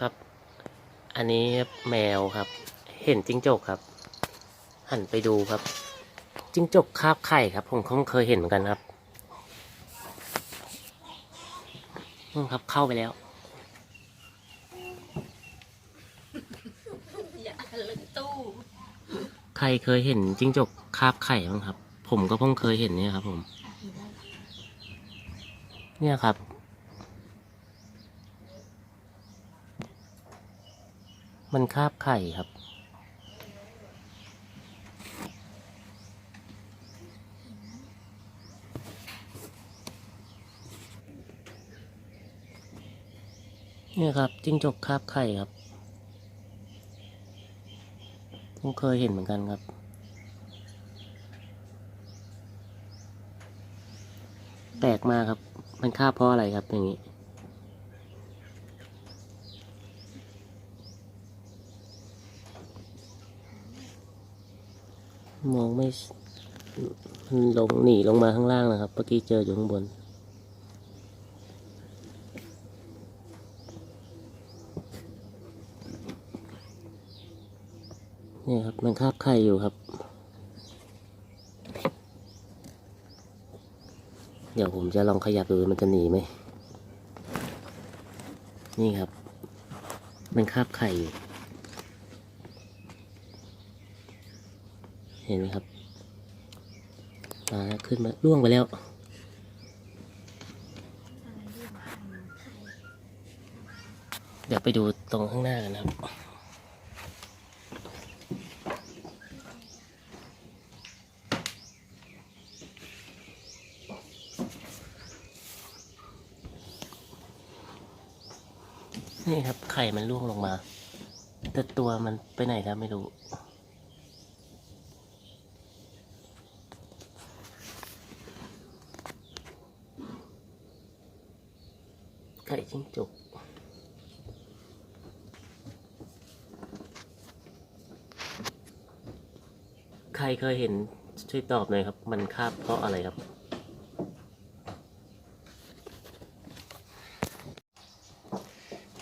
ครับ อันนี้แมวครับ เห็นจิ้งจกครับ หันไปดูครับ จิ้งจกคาบไข่ครับ ผมคงเคยเห็นเหมือนกันครับนู่นครับเข้าไปแล้วอย่าลึกตู้ ใครเคยเห็นจิ้งจกคาบไข่บ้างครับ ผมก็เพิ่งเคยเห็นเนี่ยครับ ผม เนี่ยครับ มันคาบไข่ครับเนี่ยครับจิ้งจกคาบไข่ครับผมเคยเห็นเหมือนกันครับแปลกมากครับ มันคาบเพราะอะไรครับอย่างนี้ มองไม่มันลงหนีลงมาข้างล่างนะครับ เมื่อกี้เจออยู่ข้างบน นี่ครับ มันคาบไข่อยู่ครับ เดี๋ยวผมจะลองขยับดูมันจะหนีไหม นี่ครับ มันคาบไข่อยู่ เห็นไหมครับมาแล้วขึ้นมาล่วงไปแล้วเดี๋ยวไปดูตรงข้างหน้ากันนะครับ นี่ครับไข่มันร่วงลงมา แต่ตัวมันไปไหนแล้วไม่รู้ ไก่จิ้งจกใครเคยเห็นช่วยตอบหน่อยครับ มันคาบเพราะอะไรครับ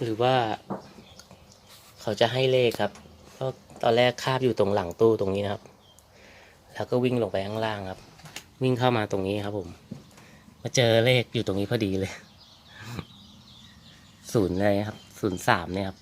หรือว่า เขาจะให้เลขครับเพราะตอนแรกคาบอยู่ตรงหลังตู้ตรงนี้นะครับ แล้วก็วิ่งลงไปข้างล่างครับ วิ่งเข้ามาตรงนี้ครับผม มาเจอเลขอยู่ตรงนี้พอดีเลย ศูนย์อะไรครับศูนย์สามเนี่ยครับ